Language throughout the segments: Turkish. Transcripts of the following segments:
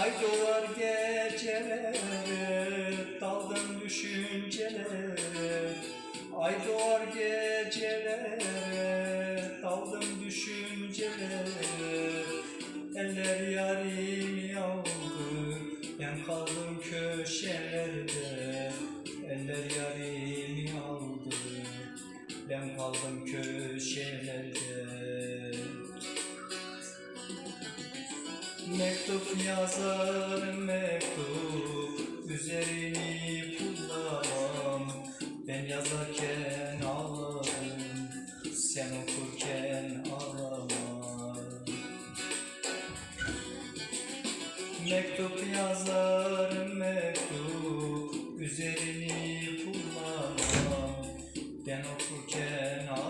Ay doğar gecelere daldım düşüncelere Ay doğar gecelere daldım düşüncelere Eller yarimi aldı ben kaldım köşelerde. Eller yarimi aldı ben kaldım köşelerde Mektup yazarım mektup Üzerini pullamam Ben yazarken ağlarım Sen okurken ağlamam. Mektup yazarım mektup Üzerini pullamam Ben okurken ağlarım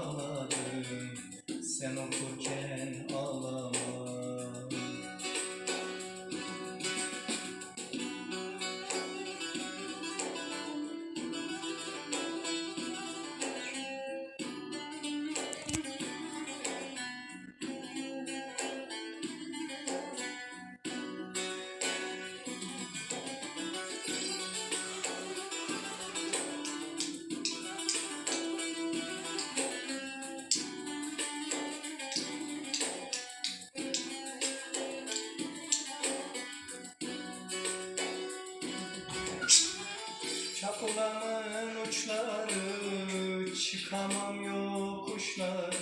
çıkamam yokuşları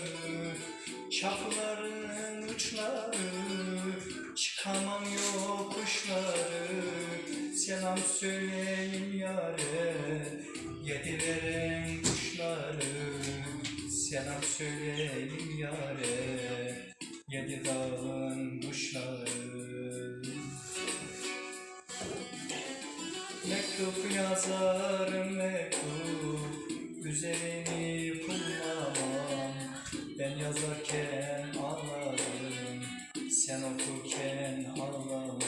Çapıların uçları. Çıkamam yokuşları Selam söyleyin yare. Yedilerin kuşları Selam söyleyin yare. Yedi dağın kuşları. Mektup yazarım mektup Üzerini pullamam Ben yazarken ağlarım Sen okurken ağlamam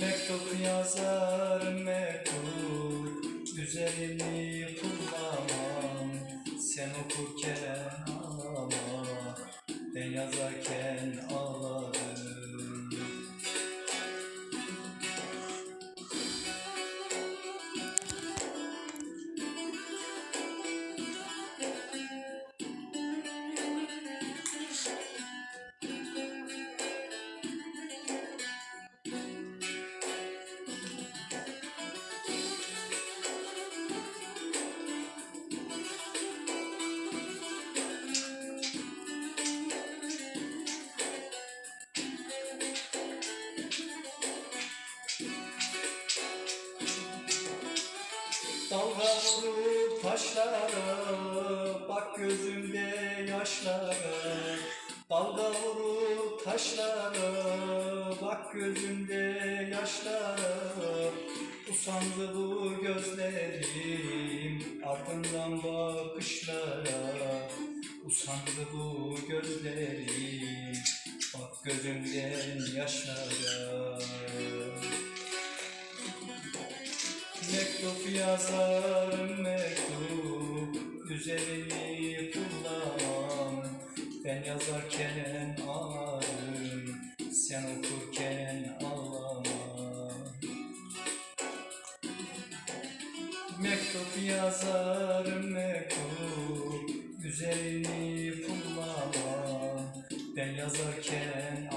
Mektup yazarım mektup Üzerini pullamam Sen okurken ağlama Ben yazarken Vurur taşlara Bak gözümde yaşlara. Dalga vurur taşlara Bak gözümde yaşlara. Usandı bu gözlerim Ardından bakışlara. Usandı bu gözlerim Bak gözümden yaşlara Mektup yazarım mektup Üzerini kullanmam Ben yazarken ağlarım Sen okurken ağlamam. Mektup yazarım mektup Üzerini kullanmam Ben yazarken ağlarım